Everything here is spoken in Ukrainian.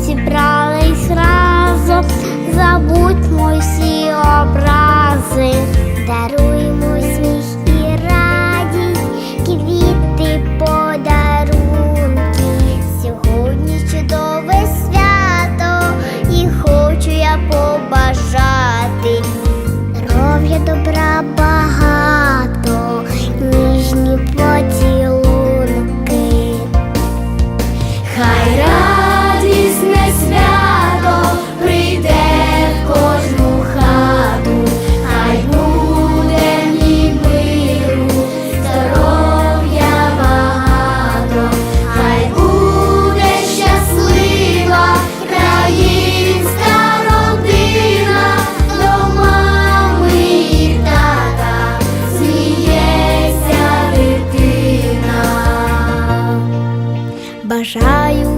зібрались разом, забудьмо всі образи. Даруй бажаю.